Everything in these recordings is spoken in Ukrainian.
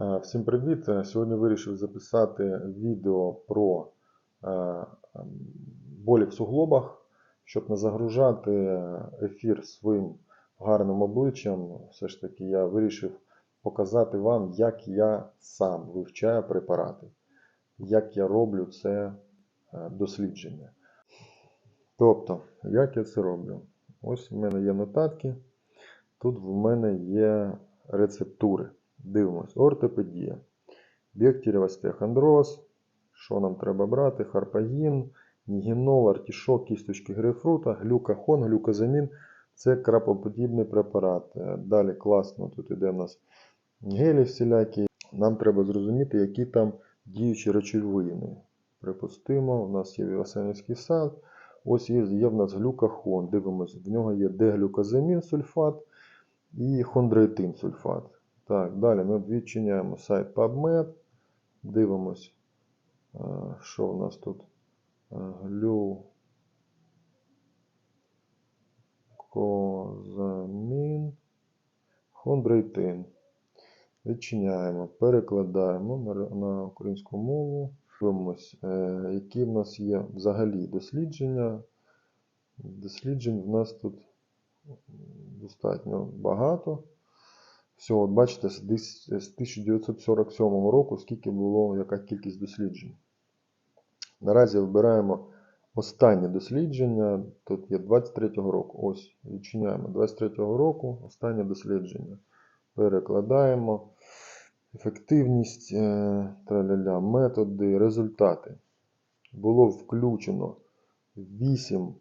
Е, Всім привіт! Е, Сьогодні вирішив записати відео про е, ем, болі в суглобах, щоб не загружати ефір своїм гарним обличчям. Все ж таки я вирішив показати вам, як я сам вивчаю препарати, як я роблю це дослідження. Тобто, як я це роблю? Ось в мене є нотатки. Тут в мене є рецептури. Дивимось, ортопедія, остеохондроз, що нам треба брати, харпагін, нігінол, артішок, кісточки грейпфрута, глюкахон, глюкозамін. Це крапоподібний препарат. Далі класно, тут іде в нас гелі всілякі. Нам треба зрозуміти, які там діючі речовини. Припустимо, у нас є вівасенівський сад. Ось є, є в нас глюкахон. Дивимося, в нього є деглюкозамін сульфат і хондроїтин сульфат. Так, далі ми відчиняємо сайт PubMed. Дивимось, е, що в нас тут. Е, Глюкозамін. Хондроїтин. Відчиняємо, перекладаємо на, на українську мову. Дивимось, е, які в нас є взагалі дослідження. Досліджень в нас тут достатньо багато. Всього, от бачите, з десь- з 1947 року, скільки було, яка кількість досліджень. Наразі вибираємо останнє дослідження. Тут є 23-го року. Ось, відчиняємо 23-го року, останнє дослідження. Перекладаємо. Ефективність, е, траля-ля, методи, результати. Було включено 8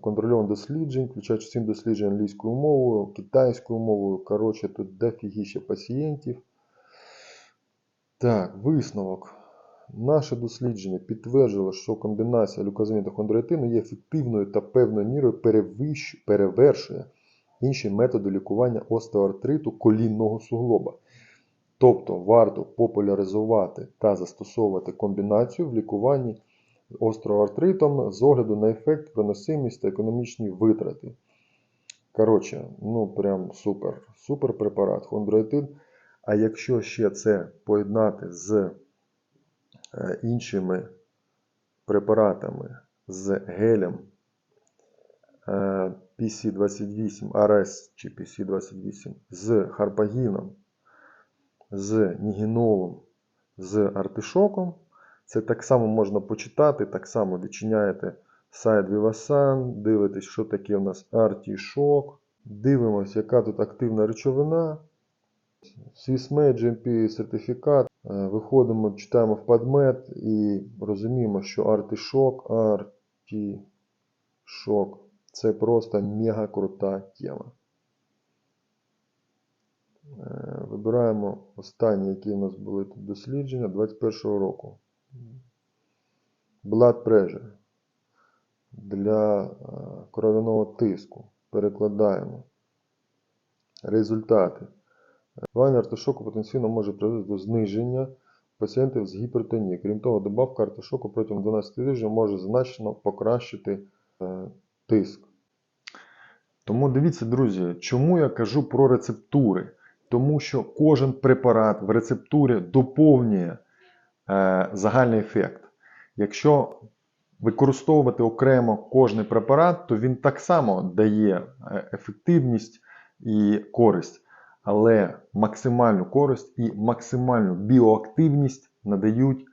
контрольованих досліджень, включаючи 7 досліджень англійською мовою, китайською мовою. Коротше, тут дофігіще пацієнтів. Так, висновок. Наше дослідження підтвердило, що комбінація люкозаміну та хондроїтину є ефективною та певною мірою перевершує інші методи лікування остеоартриту колінного суглоба. Тобто варто популяризувати та застосовувати комбінацію в лікуванні остеоартритом з огляду на ефект, проносимість та економічні витрати. Коротше, ну прям супер. Супер препарат хондроїтин. А якщо ще це поєднати з е, іншими препаратами, з гелем е, PC28, RS чи PC28, з харпагіном, з нігінолом, з артишоком, це так само можна почитати, так само відчиняєте сайт Vivasan, дивитесь, що таке у нас артішок. Дивимось, яка тут активна речовина. SysMed, GMP сертифікат. Е, Виходимо, читаємо в PubMed і розуміємо, що артишок, артішок це просто мега крута тема. Е, Вибираємо останні, які у нас були тут дослідження 21 року. Blood pressure для е, кров'яного тиску. Перекладаємо. Результати. Вання артишоку потенційно може призвести до зниження пацієнтів з гіпертонією. Крім того, добавка артишоку протягом 12 тижнів може значно покращити е, тиск. Тому дивіться, друзі, чому я кажу про рецептури. Тому що кожен препарат в рецептурі доповнює е, загальний ефект. Якщо використовувати окремо кожний препарат, то він так само дає е, ефективність і користь. Але максимальну користь і максимальну біоактивність надають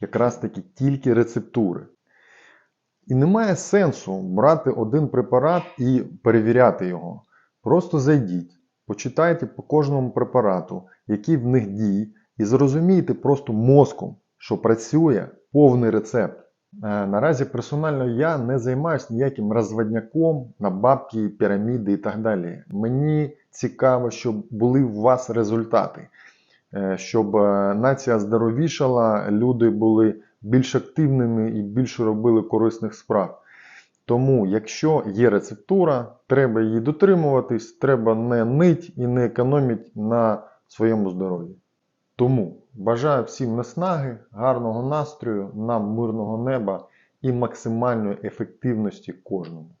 якраз таки тільки рецептури. І немає сенсу брати один препарат і перевіряти його. Просто зайдіть, почитайте по кожному препарату, які в них дії, і зрозумійте просто мозком, що працює повний рецепт. Е, Наразі персонально я не займаюся ніяким розводняком на бабки, піраміди і так далі. Мені цікаво, щоб були у вас результати, Е, щоб е, нація здоровішала, люди були більш активними і більше робили корисних справ. Тому, якщо є рецептура, треба її дотримуватись, треба не нить і не економити на своєму здоров'ї. Тому бажаю всім наснаги, гарного настрою, нам мирного неба і максимальної ефективності кожному.